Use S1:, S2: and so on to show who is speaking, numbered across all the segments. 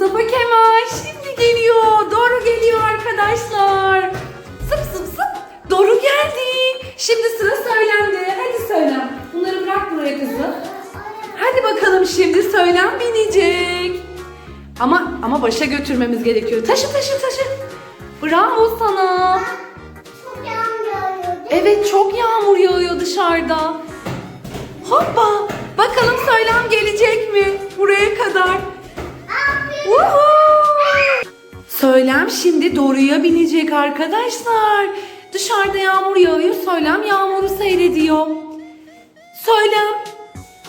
S1: Mustafa Kemal şimdi geliyor. Doğru geliyor arkadaşlar. Sıp sıp sıp. Doğru geldi. Şimdi sıra söylemde. Hadi söylem. Bunları bırak buraya kızım. Hadi bakalım şimdi söylem binecek. Ama ama başa götürmemiz gerekiyor. Taşı taşı taşı. Bravo sana.
S2: Çok yanmıyor.
S1: Evet çok yağmur yağıyor dışarıda. Hoppa. Bakalım söylem gelecek mi? Buraya kadar. Söylem şimdi Doru'ya binecek arkadaşlar. Dışarıda yağmur yağıyor. Söylem yağmuru seyrediyor. Söylem.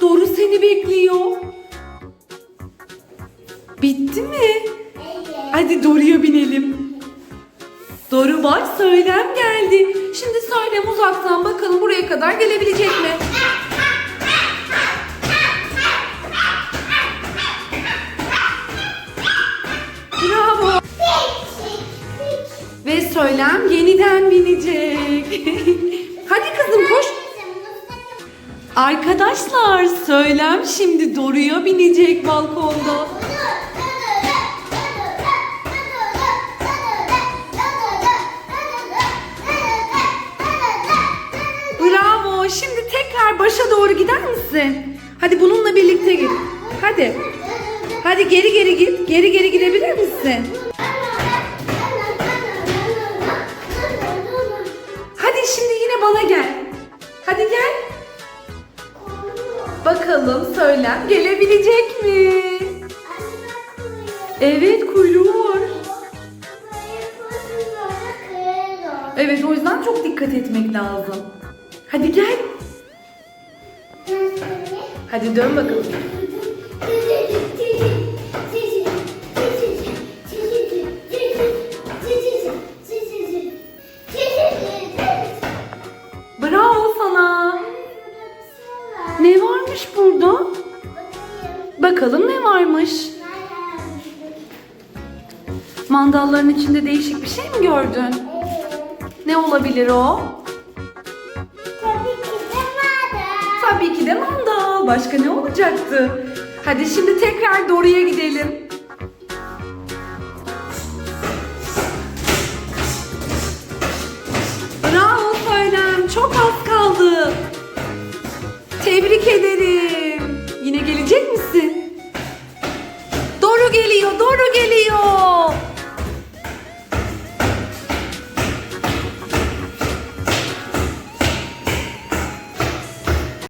S1: Doru seni bekliyor. Bitti mi? Hadi Doru'ya binelim. Doru bak söylem geldi. Şimdi söylem uzaktan bakalım buraya kadar gelebilecek mi? Söylem yeniden binecek. Hadi kızım koş. Arkadaşlar söylem şimdi Doru'ya binecek balkonda. Bravo. Şimdi tekrar başa doğru gider misin? Hadi bununla birlikte git. Hadi. Hadi geri geri git. Geri geri gidebilir misin? Bana gel. Hadi gel. Bakalım söylem gelebilecek mi? Evet kuyruğu var. Evet o yüzden çok dikkat etmek lazım. Hadi gel. Hadi dön bakalım. Varmış burada? Bakalım ne varmış? Mandalların içinde değişik bir şey mi gördün? Ne olabilir o? Tabii ki de mandal. Başka ne olacaktı? Hadi şimdi tekrar Doru'ya gidelim. Bravo Söylem. Çok az kaldı. Tebrik ederim. geliyor, doğru geliyor.